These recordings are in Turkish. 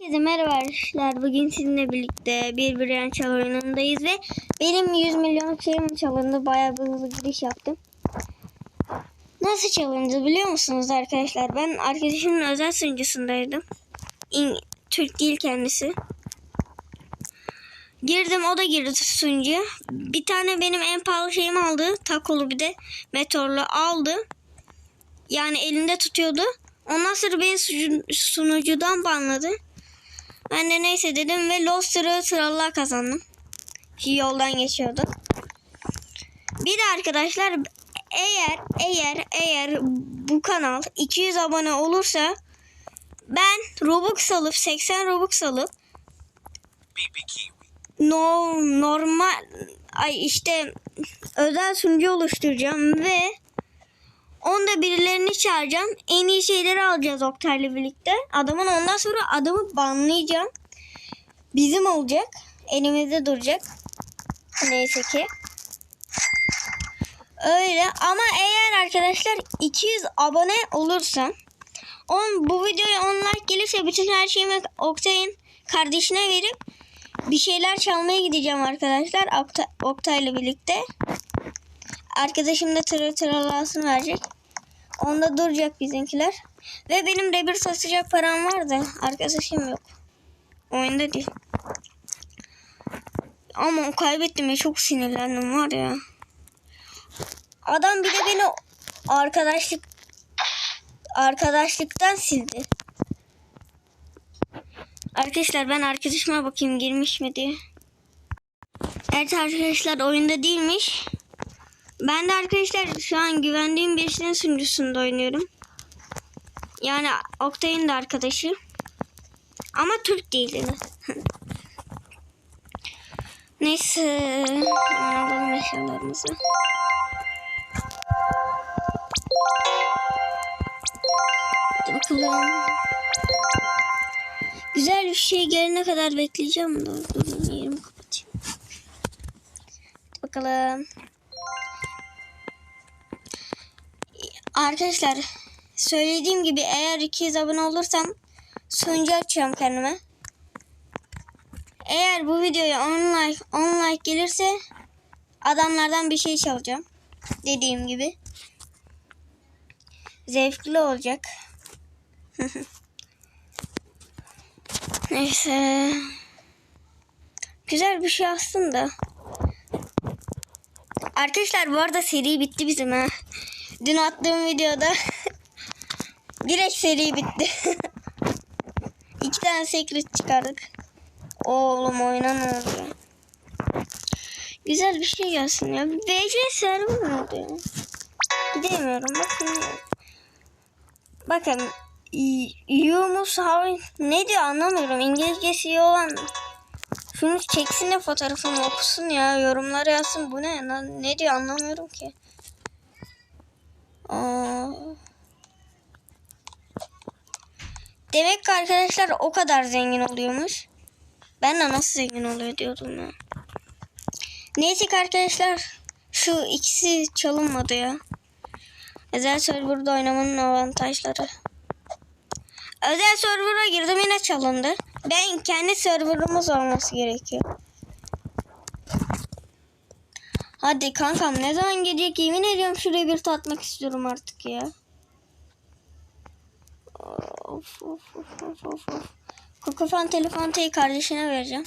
Herkese merhaba arkadaşlar. Bugün sizinle birlikte bir bir çal oyunundayız ve benim 100 milyon şeyim çalındı. Bayağı bir hızlı giriş yaptım. Nasıl çalındı biliyor musunuz arkadaşlar? Ben arkadaşımın özel sunucusundaydım. İng- Türk değil kendisi. Girdim o da girdi sunucuya. Bir tane benim en pahalı şeyimi aldı. Takolu bir de meteorlu aldı. Yani elinde tutuyordu. Ondan sonra beni sunucudan banladı. Ben de neyse dedim ve Loster'ı sıralığa kazandım. Şu yoldan geçiyordu. Bir de arkadaşlar eğer eğer eğer bu kanal 200 abone olursa ben Robux alıp 80 Robux alıp no, normal ay işte özel sunucu oluşturacağım ve onda birilerini çağıracağım. En iyi şeyleri alacağız Oktay'la birlikte. Adamın ondan sonra adamı banlayacağım. Bizim olacak. Elimizde duracak. Neyse ki. Öyle ama eğer arkadaşlar 200 abone olursam on, bu videoya 10 like gelirse bütün her şeyimi Oktay'ın kardeşine verip bir şeyler çalmaya gideceğim arkadaşlar Okta- Oktay'la birlikte. Arkadaşım da tırı tırılasını verecek. Onda duracak bizimkiler. Ve benim rebir satacak param var da arkadaşım yok. Oyunda değil. Ama kaybettim ya çok sinirlendim var ya. Adam bir de beni arkadaşlık arkadaşlıktan sildi. Arkadaşlar ben arkadaşıma bakayım girmiş mi diye. Evet arkadaşlar oyunda değilmiş. Ben de arkadaşlar şu an güvendiğim birisinin sunucusunda oynuyorum. Yani Oktay'ın da arkadaşı. Ama Türk değil. Neyse. Alalım eşyalarımızı. Bakalım. Güzel bir şey gelene kadar bekleyeceğim. Dur, dur yerimi kapatayım. Bakalım. Arkadaşlar söylediğim gibi eğer 200 abone olursam sunucu açacağım kendime. Eğer bu videoya 10 like, 10 like gelirse adamlardan bir şey çalacağım. Dediğim gibi. Zevkli olacak. Neyse. Güzel bir şey aslında. Arkadaşlar bu arada seri bitti bizim ha. Dün attığım videoda direkt seri bitti. İki tane secret çıkardık. Oğlum oyna ne oluyor? Güzel bir şey gelsin ya. BC server mi oldu ya? Gidemiyorum bakın. Bakın. Yumus how ne diyor anlamıyorum. İngilizcesi iyi olan şunu çeksin de fotoğrafını okusun ya. Yorumlara yazsın. Bu ne? Ne diyor anlamıyorum ki. Demek ki arkadaşlar o kadar zengin oluyormuş. Ben de nasıl zengin oluyor diyordum ya. Neyse ki arkadaşlar şu ikisi çalınmadı ya. Özel serverda oynamanın avantajları. Özel server'a girdim yine çalındı. Ben kendi serverımız olması gerekiyor. Hadi kankam ne zaman gelecek yemin ediyorum şuraya bir tatmak istiyorum artık ya. Of of of of of. of. Kokofan telefantayı kardeşine vereceğim.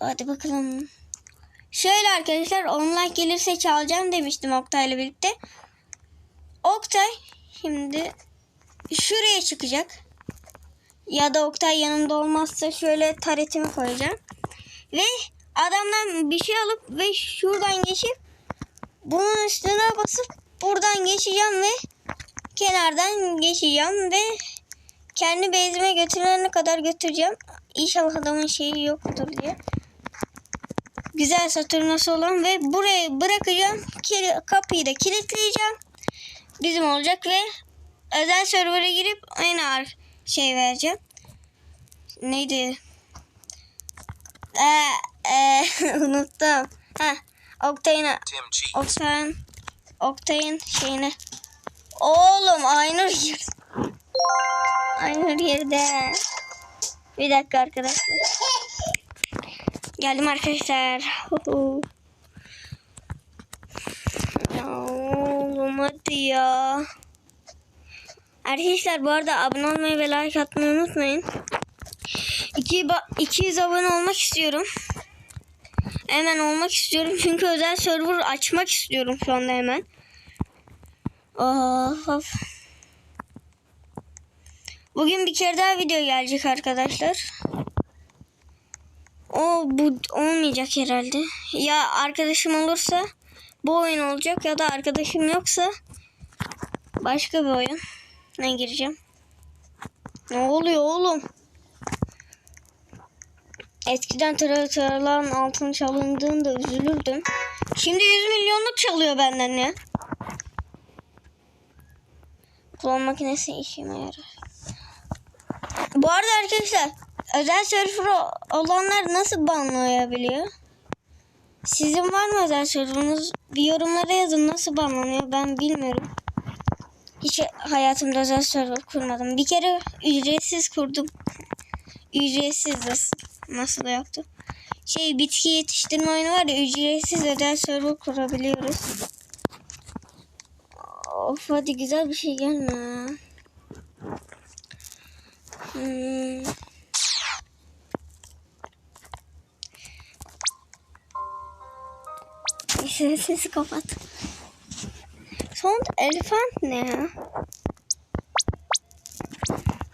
Hadi bakalım. Şöyle arkadaşlar online gelirse çalacağım demiştim Oktay'la birlikte. Oktay şimdi şuraya çıkacak. Ya da Oktay yanımda olmazsa şöyle taretimi koyacağım. Ve adamdan bir şey alıp ve şuradan geçip bunun üstüne basıp buradan geçeceğim ve kenardan geçeceğim ve kendi bezime götürene kadar götüreceğim. İnşallah adamın şeyi yoktur diye. Güzel satırması olan ve buraya bırakacağım. Kapıyı da kilitleyeceğim. Bizim olacak ve özel server'a girip aynı ar- şey vereceğim. Neydi? Ee, ee, unuttum. Ha, Cheat. Oktay'ın Oktay'ın şeyine. Oğlum Aynur gir. Aynur yerde. Bir dakika arkadaşlar. Geldim arkadaşlar. Oğlum hadi ya. Arkadaşlar bu arada abone olmayı ve like atmayı unutmayın. İki, ba- 200 abone olmak istiyorum. Hemen olmak istiyorum çünkü özel server açmak istiyorum şu anda hemen. Of, of. Bugün bir kere daha video gelecek arkadaşlar. O bu olmayacak herhalde. Ya arkadaşım olursa bu oyun olacak ya da arkadaşım yoksa başka bir oyun. Ne gireceğim? Ne oluyor oğlum? Eskiden tırıların altın çalındığında üzülürdüm. Şimdi 100 milyonluk çalıyor benden ya. Klon makinesi işime yarar. Bu arada arkadaşlar özel server olanlar nasıl banlayabiliyor? Sizin var mı özel serverınız? Bir yorumlara yazın nasıl banlanıyor ben bilmiyorum. Hiç hayatımda özel server kurmadım. Bir kere ücretsiz kurdum. Ücretsiz nasıl, nasıl yaptı? Şey bitki yetiştirme oyunu var ya ücretsiz özel server kurabiliyoruz. Of hadi güzel bir şey gelme. Hmm. Neyse sesi kapat. Son elefant ne ya?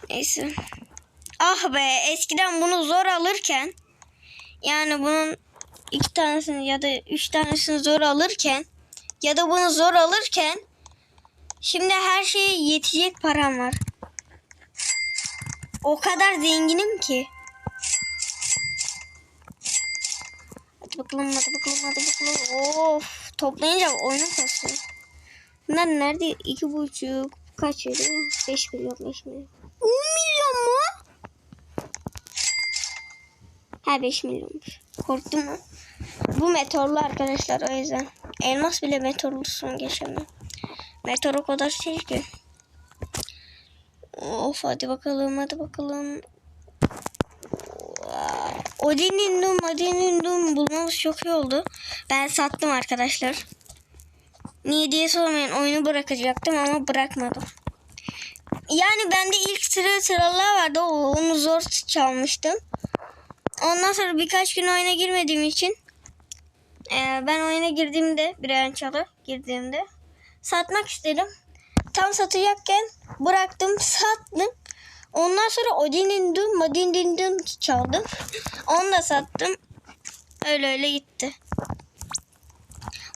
Neyse. Ah be eskiden bunu zor alırken yani bunun iki tanesini ya da üç tanesini zor alırken ya da bunu zor alırken şimdi her şeye yetecek param var. O kadar zenginim ki. Hadi bakalım hadi bakalım hadi bakalım. Of toplayınca oyunu kasıyor. Bunlar nerede? İki buçuk. Kaç veriyor? Beş milyon beş milyon. On milyon mu? Ha 5 milyonmuş. Korktum mu? Bu meteorlu arkadaşlar o yüzden. Elmas bile meteorlu son geçemem. Meteor o kadar şey ki. Of hadi bakalım hadi bakalım. Odin'in Doom, Odin'in Doom bulmamız çok iyi oldu. Ben sattım arkadaşlar. Niye diye sormayın oyunu bırakacaktım ama bırakmadım. Yani bende ilk sıra sıralar vardı. Onu zor çalmıştım. Ondan sonra birkaç gün oyuna girmediğim için e, ben oyuna girdiğimde bir an çalı girdiğimde satmak istedim. Tam satacakken bıraktım sattım. Ondan sonra Odin'in Dün, Madin'in Dün çaldım. Onu da sattım. Öyle öyle gitti.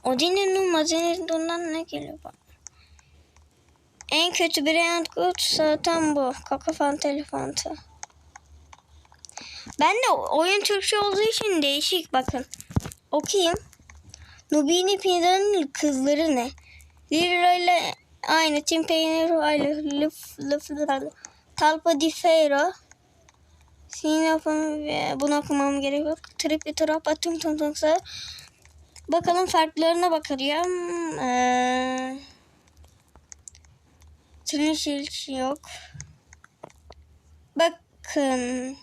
Odin'in Dün, Madin'in Dün'den ne geliyor bana? En kötü Brand Good zaten bu. Kakafan telefantı. Ben de oyun Türkçe olduğu için değişik bakın. Okuyayım. Nubini Pina'nın kızları ne? Lira ile aynı. Tim Peynir ile Lif Lif Talpa di Ferro. Sinop'un bunu okumam gerek yok. Tripli Trapa Tüm Tüm Tümsa. Bakalım farklarına bakacağım. Ee, Trinşil yok. Bakın.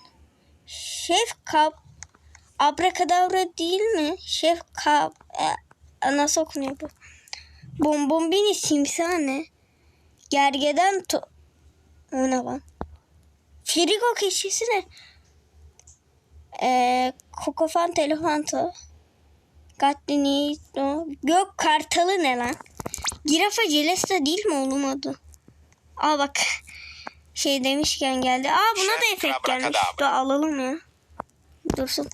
Şef kap abrakadabra değil mi? Şef kap e, nasıl okunuyor bu? Bonbombini simsane. Gergeden to o ne lan? Frigo keçisi ne? Ee, Kokofan telefanto. Gatlini no. Gök kartalı ne lan? Girafa Celesta değil mi oğlum adı? Aa bak. Şey demişken geldi. Aa buna da efekt gelmiş. Dur alalım ya. Dursun.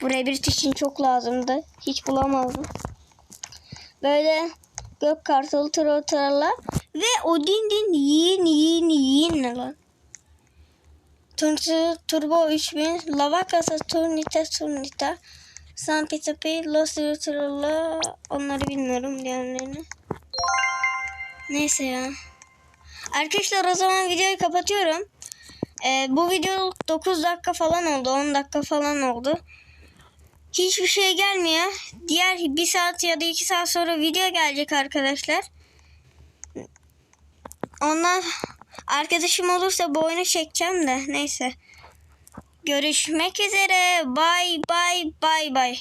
Buraya bir için çok lazımdı. Hiç bulamazdım. Böyle gök kartalı trotarla ve Odin din yiyin yiyin yiyin lan? Turbo, Turbo 3000 Lava Casa Turnita Turnita San Pitapi Los Trotarla onları bilmiyorum diğerlerini. Neyse ya. Arkadaşlar o zaman videoyu kapatıyorum. Ee, bu video 9 dakika falan oldu. 10 dakika falan oldu. Hiçbir şey gelmiyor. Diğer bir saat ya da iki saat sonra video gelecek arkadaşlar. Ondan Arkadaşım olursa bu oyunu çekeceğim de neyse. Görüşmek üzere. Bay bay bay bay.